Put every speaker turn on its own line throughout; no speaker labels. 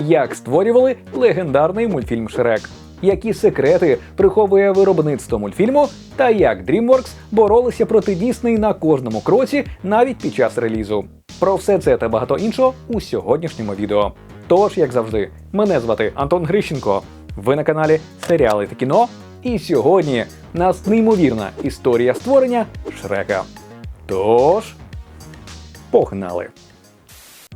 як створювали легендарний мультфільм Шрек, які секрети приховує виробництво мультфільму, та як DreamWorks боролися проти Дісней на кожному кроці, навіть під час релізу. Про все це та багато іншого у сьогоднішньому відео. Тож, як завжди, мене звати Антон Грищенко. Ви на каналі Серіали та кіно. І сьогодні нас неймовірна історія створення Шрека. Тож, погнали!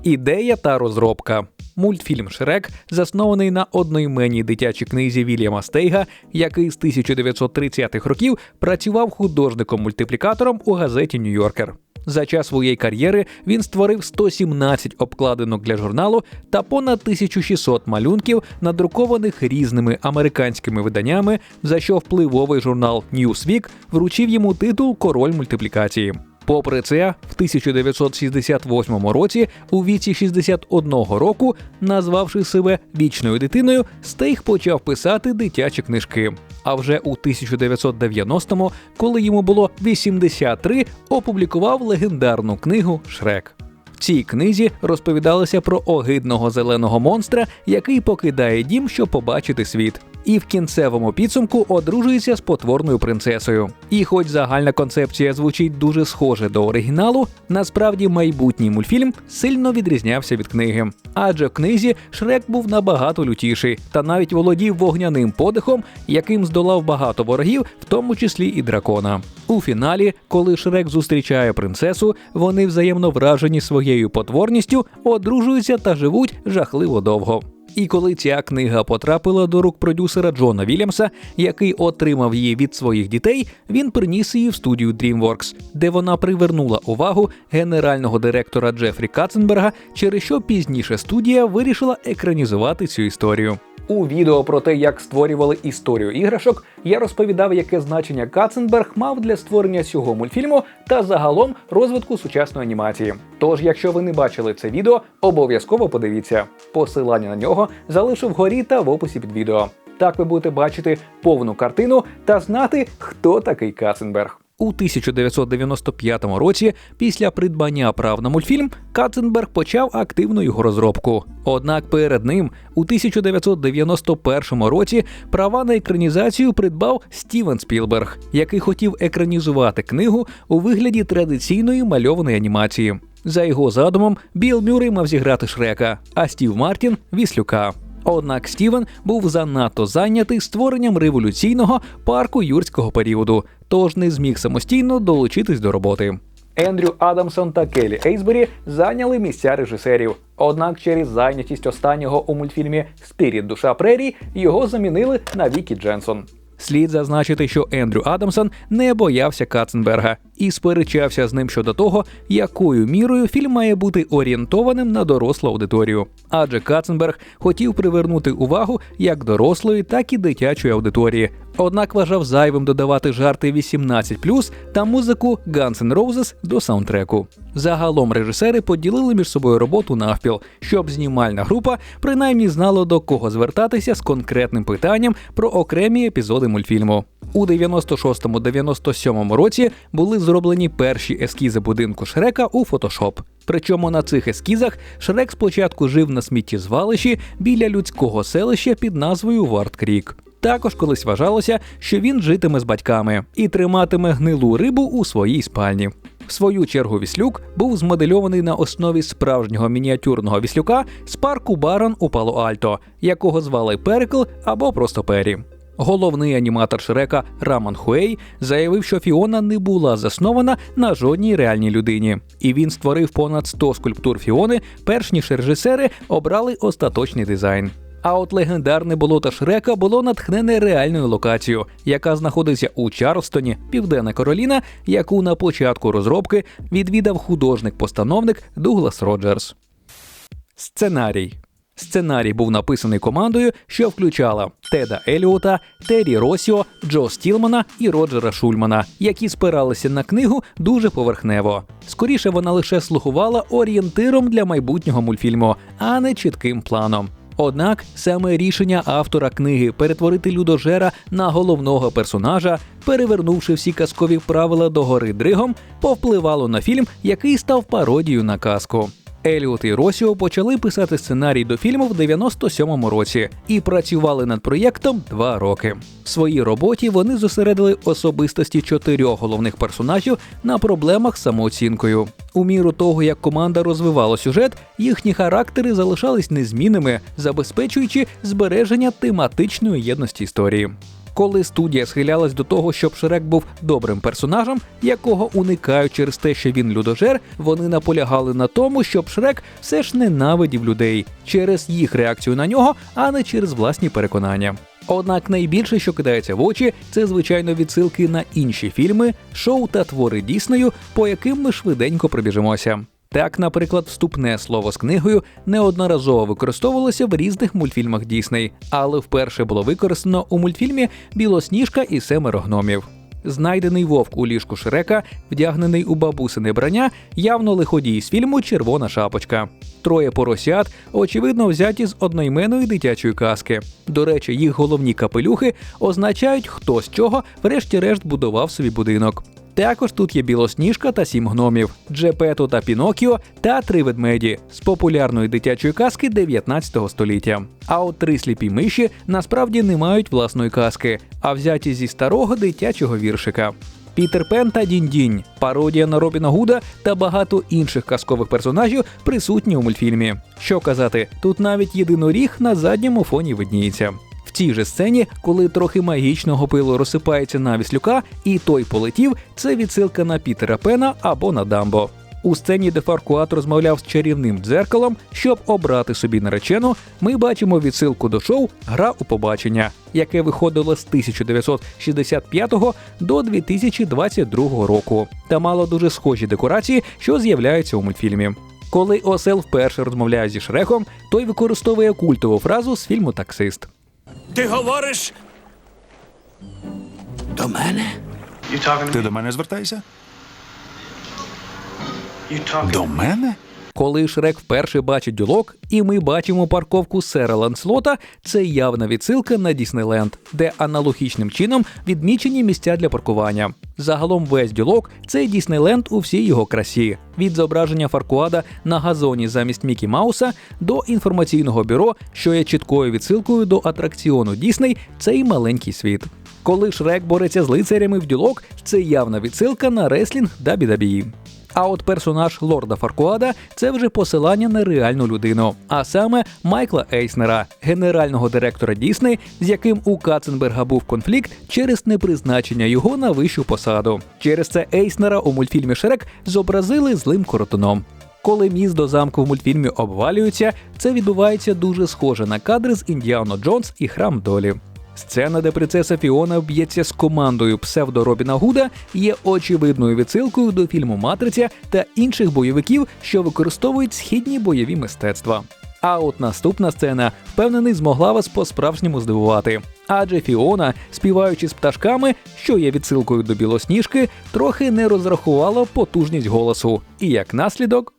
Ідея та розробка. Мультфільм Шрек заснований на одноіменній дитячій книзі Вільяма Стейга, який з 1930-х років працював художником-мультиплікатором у газеті Нью-Йоркер. За час своєї кар'єри він створив 117 обкладинок для журналу та понад 1600 малюнків, надрукованих різними американськими виданнями, за що впливовий журнал Newsweek вручив йому титул Король мультиплікації. Попри це, в 1968 році, у віці 61 року, назвавши себе вічною дитиною, Стейг почав писати дитячі книжки. А вже у 1990-му, коли йому було 83, опублікував легендарну книгу Шрек. В цій книзі розповідалося про огидного зеленого монстра, який покидає дім, щоб побачити світ. І в кінцевому підсумку одружується з потворною принцесою. І хоч загальна концепція звучить дуже схоже до оригіналу, насправді майбутній мультфільм сильно відрізнявся від книги. Адже в книзі Шрек був набагато лютіший та навіть володів вогняним подихом, яким здолав багато ворогів, в тому числі і дракона. У фіналі, коли Шрек зустрічає принцесу, вони взаємно вражені своєю потворністю, одружуються та живуть жахливо довго. І коли ця книга потрапила до рук продюсера Джона Вільямса, який отримав її від своїх дітей, він приніс її в студію DreamWorks, де вона привернула увагу генерального директора Джефрі Катценберга, через що пізніше студія вирішила екранізувати цю історію. У відео про те, як створювали історію іграшок, я розповідав, яке значення Катценберг мав для створення цього мультфільму та загалом розвитку сучасної анімації. Тож, якщо ви не бачили це відео, обов'язково подивіться. Посилання на нього залишу вгорі та в описі під відео. Так ви будете бачити повну картину та знати, хто такий Катценберг. У 1995 році, після придбання прав на мультфільм, Катценберг почав активну його розробку. Однак перед ним у 1991 році права на екранізацію придбав Стівен Спілберг, який хотів екранізувати книгу у вигляді традиційної мальованої анімації. За його задумом, Біл Мюррей мав зіграти Шрека, а Стів Мартін Віслюка. Однак Стівен був занадто зайнятий створенням революційного парку юрського періоду, тож не зміг самостійно долучитись до роботи. Ендрю Адамсон та Келі Ейсбері зайняли місця режисерів. Однак через зайнятість останнього у мультфільмі Спіріт Душа Прерій його замінили на Вікі Дженсон. Слід зазначити, що Ендрю Адамсон не боявся Каценберга і сперечався з ним щодо того, якою мірою фільм має бути орієнтованим на дорослу аудиторію. Адже Катценберг хотів привернути увагу як дорослої, так і дитячої аудиторії. Однак вважав зайвим додавати жарти 18+, та музику Guns N' Roses до саундтреку. Загалом режисери поділили між собою роботу навпіл, щоб знімальна група принаймні знала до кого звертатися з конкретним питанням про окремі епізоди мультфільму. У 96-97 році були зроблені перші ескізи будинку Шрека у Photoshop. Причому на цих ескізах Шрек спочатку жив на сміттєзвалищі біля людського селища під назвою Варт Крік. Також колись вважалося, що він житиме з батьками і триматиме гнилу рибу у своїй спальні. В свою чергу Віслюк був змодельований на основі справжнього мініатюрного віслюка з парку Барон у Пало-Альто, якого звали Перикл або просто Пері. Головний аніматор Шрека Раман Хуей заявив, що Фіона не була заснована на жодній реальній людині, і він створив понад 100 скульптур Фіони, перш ніж режисери обрали остаточний дизайн. А от легендарне болото Шрека було натхнене реальною локацією, яка знаходиться у Чарлстоні, Південна Кароліна, яку на початку розробки відвідав художник-постановник Дуглас Роджерс. Сценарій Сценарій був написаний командою, що включала Теда Еліота, Террі Росіо, Джо Стілмана і Роджера Шульмана, які спиралися на книгу дуже поверхнево. Скоріше вона лише слугувала орієнтиром для майбутнього мультфільму, а не чітким планом. Однак саме рішення автора книги перетворити людожера на головного персонажа, перевернувши всі казкові правила до гори дригом, повпливало на фільм, який став пародією на казку. Еліот і Росіо почали писати сценарій до фільму в 97-му році і працювали над проєктом два роки. В своїй роботі вони зосередили особистості чотирьох головних персонажів на проблемах з самооцінкою. У міру того, як команда розвивала сюжет, їхні характери залишались незмінними, забезпечуючи збереження тематичної єдності історії. Коли студія схилялась до того, щоб Шрек був добрим персонажем, якого уникають через те, що він людожер, вони наполягали на тому, щоб Шрек все ж ненавидів людей через їх реакцію на нього, а не через власні переконання. Однак найбільше, що кидається в очі, це звичайно відсилки на інші фільми, шоу та твори Діснею, по яким ми швиденько пробіжимося. Так, наприклад, вступне слово з книгою неодноразово використовувалося в різних мультфільмах Дісней, але вперше було використано у мультфільмі Білосніжка і семеро гномів. Знайдений вовк у ліжку Шрека, вдягнений у бабусине брання, явно лиходій з фільму Червона шапочка. Троє поросят, очевидно, взяті з одноіменної дитячої казки. До речі, їх головні капелюхи означають, хто з чого, врешті-решт, будував собі будинок. Також тут є білосніжка та сім гномів, Джепето та Пінокіо та три ведмеді з популярної дитячої казки 19 століття. А от три сліпі миші насправді не мають власної казки, а взяті зі старого дитячого віршика. Пітер Пен та Дінь-Дінь, пародія на Робіна Гуда та багато інших казкових персонажів присутні у мультфільмі. Що казати, тут навіть єдиноріг на задньому фоні видніється. В цій же сцені, коли трохи магічного пилу розсипається на віслюка, і той полетів, це відсилка на Пітера Пена або на Дамбо. У сцені, де Фаркуат розмовляв з чарівним дзеркалом, щоб обрати собі наречену, ми бачимо відсилку до шоу Гра у побачення, яке виходило з 1965 до 2022 року, та мало дуже схожі декорації, що з'являються у мультфільмі. Коли Осел вперше розмовляє зі Шреком, той використовує культову фразу з фільму Таксист.
Ти говориш? До мене? Ти до мене звертаєшся? До мене?
Коли Шрек вперше бачить дюлок, і ми бачимо парковку сера Ланслота, це явна відсилка на Діснейленд, де аналогічним чином відмічені місця для паркування. Загалом весь дюлок це Діснейленд у всій його красі. Від зображення Фаркуада на газоні замість Мікі Мауса до інформаційного бюро, що є чіткою відсилкою до атракціону Дісней, цей маленький світ. Коли Шрек бореться з лицарями в дюлок, це явна відсилка на реслінг WWE. А от персонаж лорда Фаркуада це вже посилання на реальну людину, а саме Майкла Ейснера, генерального директора Дісней, з яким у Каценберга був конфлікт через непризначення його на вищу посаду. Через це Ейснера у мультфільмі Шрек зобразили злим коротуном. Коли міст до замку в мультфільмі обвалюється, це відбувається дуже схоже на кадри з Індіано Джонс і Храм Долі. Сцена, де принцеса Фіона б'ється з командою псевдо Робіна Гуда, є очевидною відсилкою до фільму Матриця та інших бойовиків, що використовують східні бойові мистецтва. А от наступна сцена, впевнений, змогла вас по-справжньому здивувати. Адже Фіона, співаючи з пташками, що є відсилкою до білосніжки, трохи не розрахувала потужність голосу. І як наслідок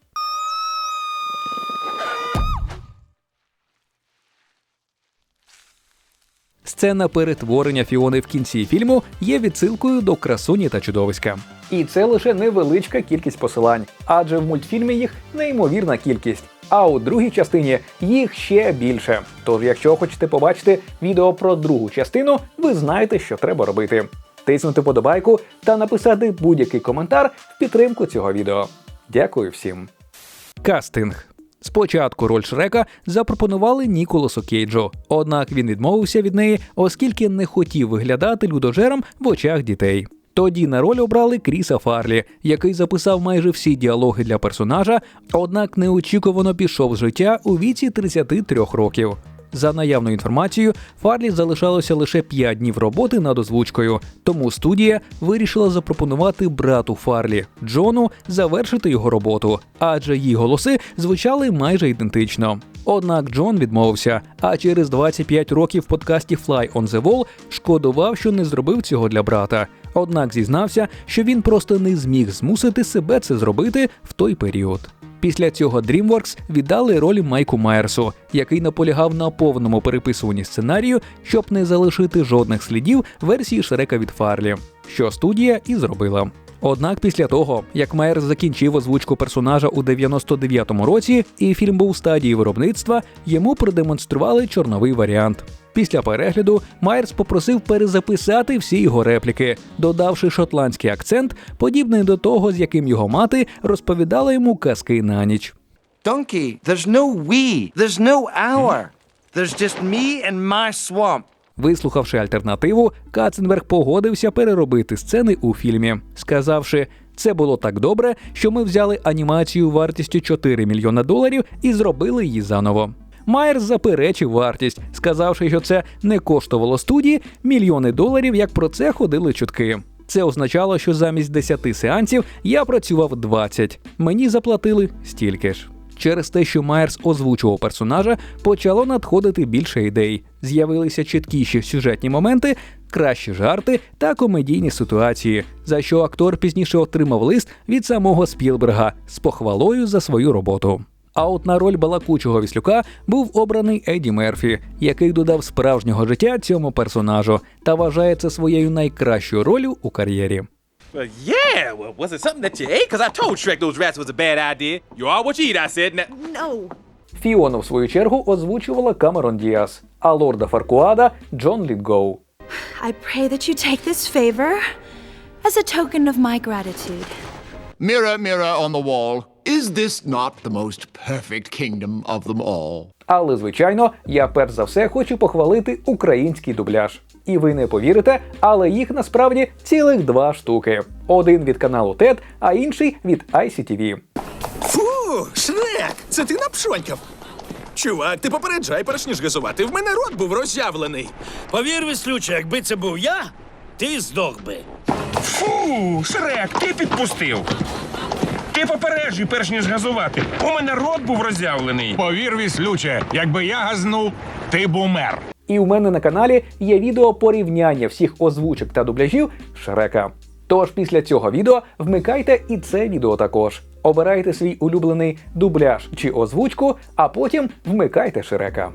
Сцена перетворення Фіони в кінці фільму є відсилкою до красуні та чудовиська. І це лише невеличка кількість посилань, адже в мультфільмі їх неймовірна кількість. А у другій частині їх ще більше. Тож, якщо хочете побачити відео про другу частину, ви знаєте, що треба робити. Тиснути подобайку та написати будь-який коментар в підтримку цього відео. Дякую всім. Кастинг. Спочатку роль Шрека запропонували Ніколасу Кейджу, однак він відмовився від неї, оскільки не хотів виглядати людожером в очах дітей. Тоді на роль обрали Кріса Фарлі, який записав майже всі діалоги для персонажа, однак неочікувано пішов з життя у віці 33 років. За наявною інформацією, Фарлі залишалося лише 5 днів роботи над озвучкою, тому студія вирішила запропонувати брату Фарлі Джону завершити його роботу, адже її голоси звучали майже ідентично. Однак Джон відмовився, а через 25 років в подкасті Fly on the Wall шкодував, що не зробив цього для брата. Однак зізнався, що він просто не зміг змусити себе це зробити в той період. Після цього DreamWorks віддали роль Майку Майерсу, який наполягав на повному переписуванні сценарію, щоб не залишити жодних слідів версії Шрека від Фарлі, що студія і зробила. Однак після того, як Майерс закінчив озвучку персонажа у 99-му році, і фільм був у стадії виробництва, йому продемонстрували чорновий варіант. Після перегляду Майерс попросив перезаписати всі його репліки, додавши шотландський акцент, подібний до того, з яким його мати розповідала йому казки на ніч.
Donkey, there's no we, there's no our. There's just me and my swamp.
Вислухавши альтернативу, Каценберг погодився переробити сцени у фільмі, сказавши. Це було так добре, що ми взяли анімацію вартістю 4 мільйона доларів і зробили її заново. Майерс заперечив вартість, сказавши, що це не коштувало студії мільйони доларів, як про це ходили чутки. Це означало, що замість 10 сеансів я працював 20. Мені заплатили стільки ж. Через те, що Майерс озвучував персонажа, почало надходити більше ідей. З'явилися чіткіші сюжетні моменти, кращі жарти та комедійні ситуації, за що актор пізніше отримав лист від самого Спілберга з похвалою за свою роботу. А от на роль балакучого віслюка був обраний Еді Мерфі, який додав справжнього життя цьому персонажу та вважає це своєю найкращою ролью у кар'єрі.
Well, yeah. Well, was it something that you ate? Because I told Shrek those rats was a bad idea. You are what you eat, I said. Now,
No.
Фіону, в свою чергу, озвучувала Камерон Діас, а лорда Фаркуада Джон Літгоу.
I pray that you take this favor as a token of my gratitude.
Mirror, mirror on the wall, is this not the most perfect kingdom of them all?
Але, звичайно, я перш за все хочу похвалити український дубляж. І ви не повірите, але їх насправді цілих два штуки: один від каналу TED, а інший від ICTV.
Фу, Шрек, це ти напшонькав. Чувак, ти попереджай, перш ніж газувати. В мене рот був роззявлений.
Повір, веслюче, якби це був я, ти здох би.
Фу, Шрек, ти підпустив. Ти попереджуй, перш ніж газувати. У мене рот був роззявлений. Повір, віслюче, якби я газнув, ти б умер.
І у мене на каналі є відео порівняння всіх озвучок та дубляжів Шрека. Тож після цього відео вмикайте і це відео також. Обирайте свій улюблений дубляж чи озвучку, а потім вмикайте Шрека.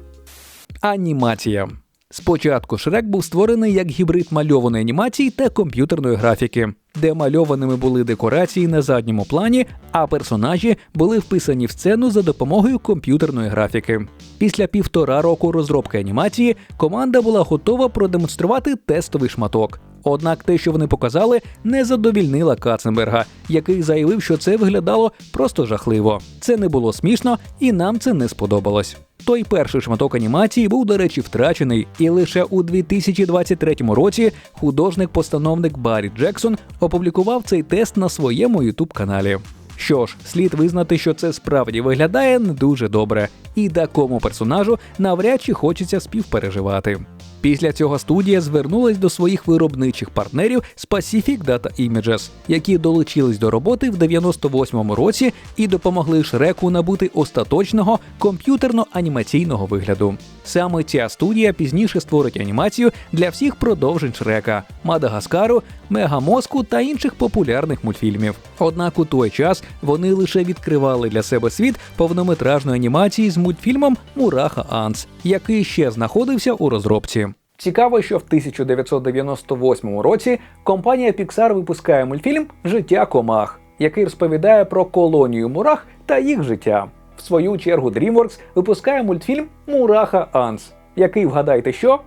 Анімація. Спочатку Шрек був створений як гібрид мальованої анімації та комп'ютерної графіки, де мальованими були декорації на задньому плані, а персонажі були вписані в сцену за допомогою комп'ютерної графіки. Після півтора року розробки анімації команда була готова продемонструвати тестовий шматок. Однак те, що вони показали, не задовільнила Каценберга, який заявив, що це виглядало просто жахливо. Це не було смішно, і нам це не сподобалось. Той перший шматок анімації був, до речі, втрачений, і лише у 2023 році художник-постановник Баррі Джексон опублікував цей тест на своєму youtube каналі. Що ж, слід визнати, що це справді виглядає не дуже добре, і такому персонажу навряд чи хочеться співпереживати. Після цього студія звернулась до своїх виробничих партнерів з Pacific Data Images, які долучились до роботи в 98-му році і допомогли Шреку набути остаточного комп'ютерно-анімаційного вигляду. Саме ця студія пізніше створить анімацію для всіх продовжень Шрека, Мадагаскару, Мегамозку та інших популярних мультфільмів. Однак у той час вони лише відкривали для себе світ повнометражної анімації з мультфільмом Мураха Анс, який ще знаходився у розробці. Цікаво, що в 1998 році компанія Pixar випускає мультфільм Життя комах, який розповідає про колонію мурах та їх життя. В свою чергу DreamWorks випускає мультфільм Мураха Анс, який, вгадайте що?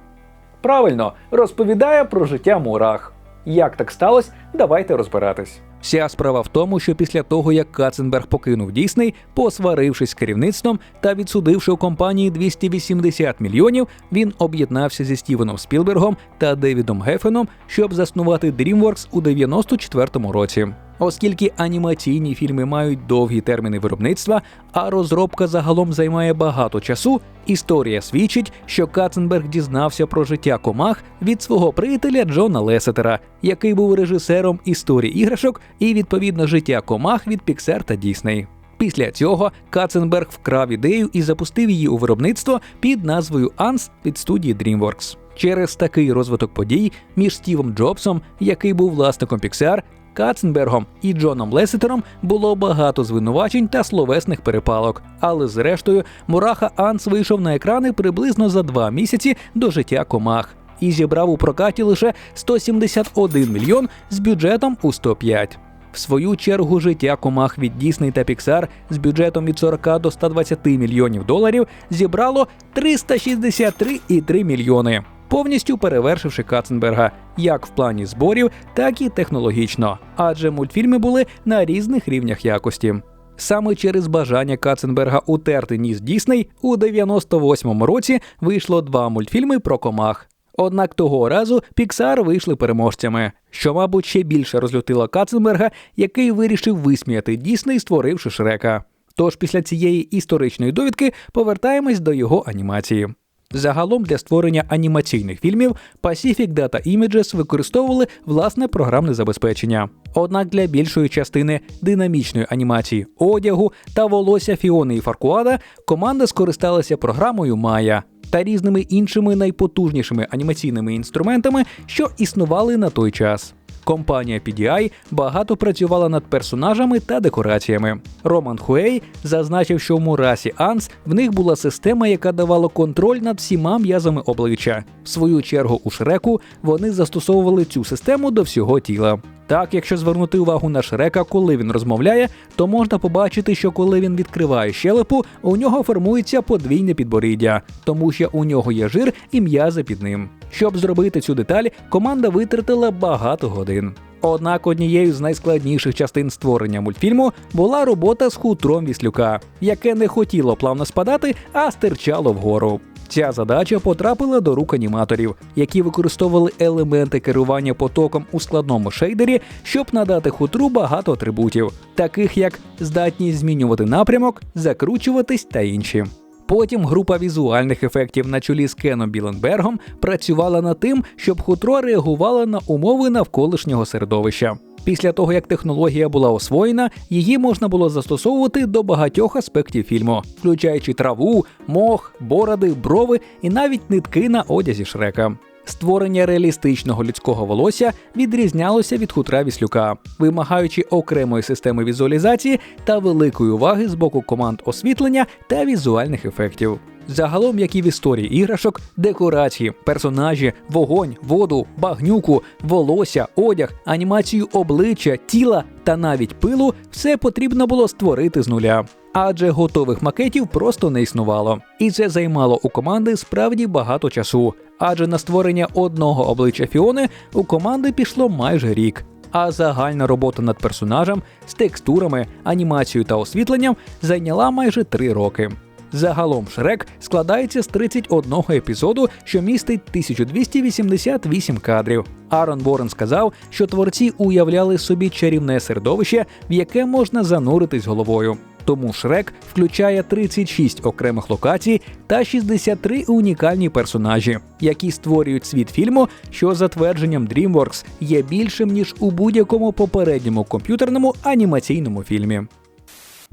Правильно, розповідає про життя мурах. Як так сталося, давайте розбиратись. Вся справа в тому, що після того, як Каценберг покинув Дісней, посварившись з керівництвом та відсудивши у компанії 280 мільйонів, він об'єднався зі Стівеном Спілбергом та Девідом Гефеном, щоб заснувати DreamWorks у 94-му році. Оскільки анімаційні фільми мають довгі терміни виробництва, а розробка загалом займає багато часу, історія свідчить, що Каценберг дізнався про життя комах від свого приятеля Джона Лесетера, який був режисером історії іграшок і відповідно життя комах від Pixar та Disney. Після цього Каценберг вкрав ідею і запустив її у виробництво під назвою Анс від студії DreamWorks. Через такий розвиток подій між Стівом Джобсом, який був власником Pixar, Каценбергом і Джоном Лесетером було багато звинувачень та словесних перепалок. Але зрештою, Мураха Анс вийшов на екрани приблизно за два місяці до життя комах і зібрав у прокаті лише 171 мільйон з бюджетом у 105. В свою чергу життя комах від Disney та Pixar з бюджетом від 40 до 120 мільйонів доларів зібрало 363,3 мільйони, повністю перевершивши Каценберга як в плані зборів, так і технологічно, адже мультфільми були на різних рівнях якості. Саме через бажання Каценберга утерти ніс Дісней у 98-му році вийшло два мультфільми про комах. Однак того разу Піксар вийшли переможцями, що, мабуть, ще більше розлютило Каценберга, який вирішив висміяти Дісней, створивши Шрека. Тож після цієї історичної довідки повертаємось до його анімації. Загалом для створення анімаційних фільмів Pacific Data Images використовували власне програмне забезпечення. Однак для більшої частини динамічної анімації одягу та волосся Фіони і Фаркуада команда скористалася програмою Maya та різними іншими найпотужнішими анімаційними інструментами, що існували на той час. Компанія PDI багато працювала над персонажами та декораціями. Роман Хуей зазначив, що в Мурасі Анс в них була система, яка давала контроль над всіма м'язами обличчя. В свою чергу у Шреку вони застосовували цю систему до всього тіла. Так, якщо звернути увагу на Шрека, коли він розмовляє, то можна побачити, що коли він відкриває щелепу, у нього формується подвійне підборіддя, тому що у нього є жир і м'язи під ним. Щоб зробити цю деталь, команда витратила багато годин. Однак однією з найскладніших частин створення мультфільму була робота з хутром віслюка, яке не хотіло плавно спадати, а стирчало вгору. Ця задача потрапила до рук аніматорів, які використовували елементи керування потоком у складному шейдері, щоб надати хутру багато атрибутів, таких як здатність змінювати напрямок, закручуватись та інші. Потім група візуальних ефектів на чолі з Кеном Біленбергом працювала над тим, щоб хутро реагувало на умови навколишнього середовища. Після того, як технологія була освоєна, її можна було застосовувати до багатьох аспектів фільму, включаючи траву, мох, бороди, брови і навіть нитки на одязі Шрека. Створення реалістичного людського волосся відрізнялося від хутра віслюка, вимагаючи окремої системи візуалізації та великої уваги з боку команд освітлення та візуальних ефектів. Загалом, як і в історії іграшок, декорації, персонажі, вогонь, воду, багнюку, волосся, одяг, анімацію обличчя, тіла та навіть пилу, все потрібно було створити з нуля. Адже готових макетів просто не існувало. І це займало у команди справді багато часу. Адже на створення одного обличчя Фіони у команди пішло майже рік. А загальна робота над персонажем з текстурами, анімацією та освітленням зайняла майже три роки. Загалом Шрек складається з 31 епізоду, що містить 1288 кадрів. Арон Борен сказав, що творці уявляли собі чарівне середовище, в яке можна зануритись головою. Тому Шрек включає 36 окремих локацій та 63 унікальні персонажі, які створюють світ фільму, що за твердженням DreamWorks є більшим ніж у будь-якому попередньому комп'ютерному анімаційному фільмі.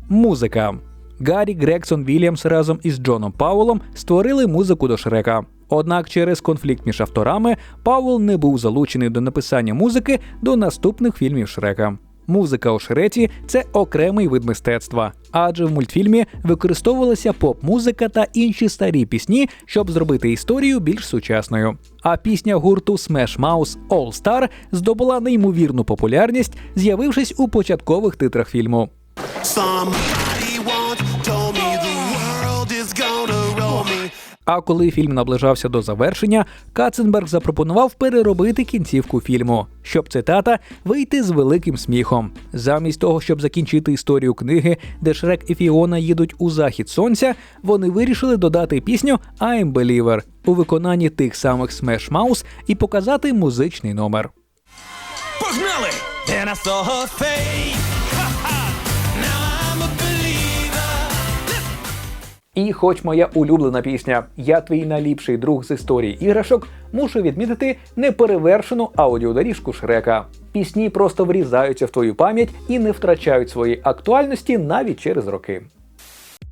Музика. Гаррі Грексон Вільямс разом із Джоном Паулом створили музику до Шрека. Однак через конфлікт між авторами Пауел не був залучений до написання музики до наступних фільмів Шрека. Музика у Шреті це окремий вид мистецтва, адже в мультфільмі використовувалася поп-музика та інші старі пісні, щоб зробити історію більш сучасною. А пісня гурту Smash Mouse All Star здобула неймовірну популярність, з'явившись у початкових титрах фільму.
Somebody
А коли фільм наближався до завершення, Каценберг запропонував переробити кінцівку фільму, щоб цитата вийти з великим сміхом. Замість того, щоб закінчити історію книги, де Шрек і Фіона їдуть у захід сонця, вони вирішили додати пісню I'm Believer у виконанні тих самих Smash Mouth і показати музичний номер.
Погнали!
Then I saw her face.
І хоч моя улюблена пісня Я твій найліпший друг з історії іграшок, мушу відмітити неперевершену аудіодоріжку Шрека. Пісні просто врізаються в твою пам'ять і не втрачають своєї актуальності навіть через роки.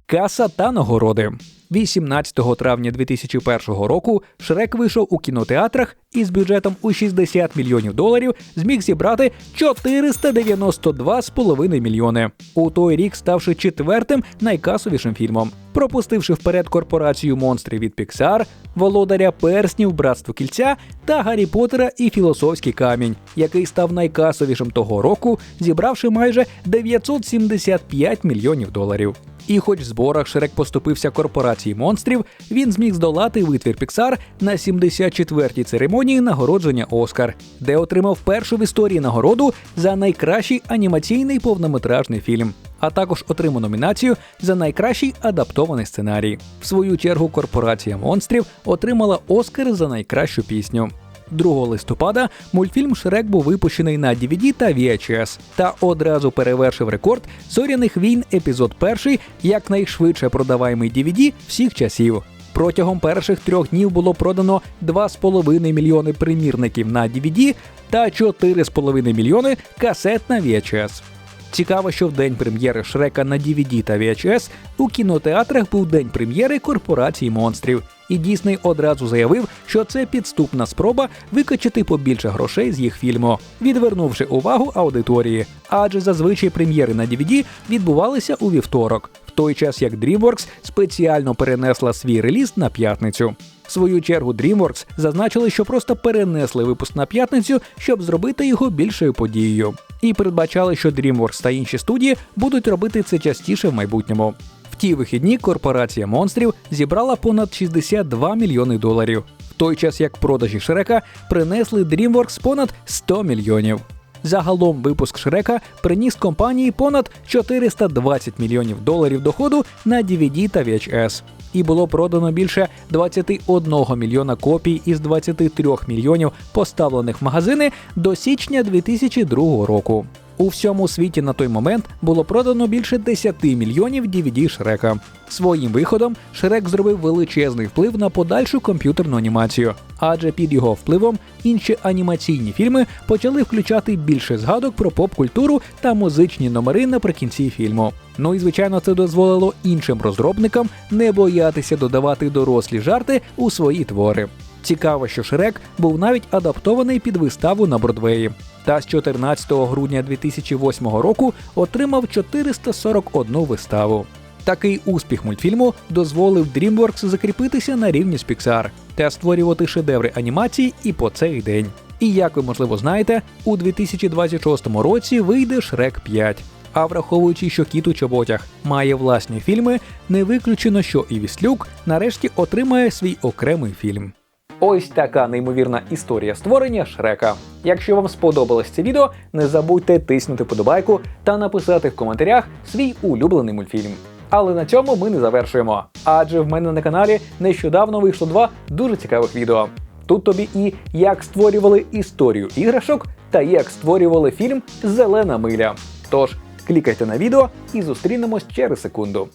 Каса та нагороди. 18 травня 2001 року Шрек вийшов у кінотеатрах і з бюджетом у 60 мільйонів доларів зміг зібрати 492,5 мільйони. У той рік ставши четвертим найкасовішим фільмом, пропустивши вперед корпорацію монстрів від Pixar, володаря перснів, братство кільця та Гаррі Поттера і філософський камінь, який став найкасовішим того року, зібравши майже 975 мільйонів доларів. І хоч в зборах Шрек поступився корпорації монстрів, він зміг здолати витвір Pixar на 74-й церемонії нагородження Оскар, де отримав першу в історії нагороду за найкращий анімаційний повнометражний фільм, а також отримав номінацію за найкращий адаптований сценарій. В свою чергу корпорація монстрів отримала Оскар за найкращу пісню. 2 листопада мультфільм Шрек був випущений на DVD та VHS та одразу перевершив рекорд зоряних війн епізод 1 як найшвидше продаваємий DVD всіх часів. Протягом перших трьох днів було продано 2,5 мільйони примірників на DVD та 4,5 мільйони касет на VHS. Цікаво, що в день прем'єри Шрека на DVD та VHS у кінотеатрах був день прем'єри корпорації монстрів. І Дісней одразу заявив, що це підступна спроба викачати побільше грошей з їх фільму, відвернувши увагу аудиторії. Адже зазвичай прем'єри на DVD відбувалися у вівторок, в той час як DreamWorks спеціально перенесла свій реліз на п'ятницю. В свою чергу DreamWorks зазначили, що просто перенесли випуск на п'ятницю, щоб зробити його більшою подією. І передбачали, що DreamWorks та інші студії будуть робити це частіше в майбутньому. В ті вихідні корпорація монстрів зібрала понад 62 мільйони доларів, в той час як продажі Шрека принесли DreamWorks понад 100 мільйонів. Загалом випуск Шрека приніс компанії понад 420 мільйонів доларів доходу на DVD та VHS. І було продано більше 21 мільйона копій із 23 мільйонів поставлених в магазини до січня 2002 року. У всьому світі на той момент було продано більше 10 мільйонів DVD Шрека. Своїм виходом Шрек зробив величезний вплив на подальшу комп'ютерну анімацію, адже під його впливом інші анімаційні фільми почали включати більше згадок про поп-культуру та музичні номери наприкінці фільму. Ну і звичайно, це дозволило іншим розробникам не боятися додавати дорослі жарти у свої твори. Цікаво, що Шрек був навіть адаптований під виставу на Бродвеї. Та з 14 грудня 2008 року отримав 441 виставу. Такий успіх мультфільму дозволив DreamWorks закріпитися на рівні з Pixar та створювати шедеври анімації і по цей день. І як ви можливо знаєте, у 2026 році вийде Шрек 5. А враховуючи, що кіт у чоботях має власні фільми, не виключено, що і Віслюк нарешті отримає свій окремий фільм. Ось така неймовірна історія створення Шрека. Якщо вам сподобалось це відео, не забудьте тиснути подобайку та написати в коментарях свій улюблений мультфільм. Але на цьому ми не завершуємо. Адже в мене на каналі нещодавно вийшло два дуже цікавих відео. Тут тобі і як створювали історію іграшок, та як створювали фільм Зелена миля. Тож клікайте на відео і зустрінемось через секунду.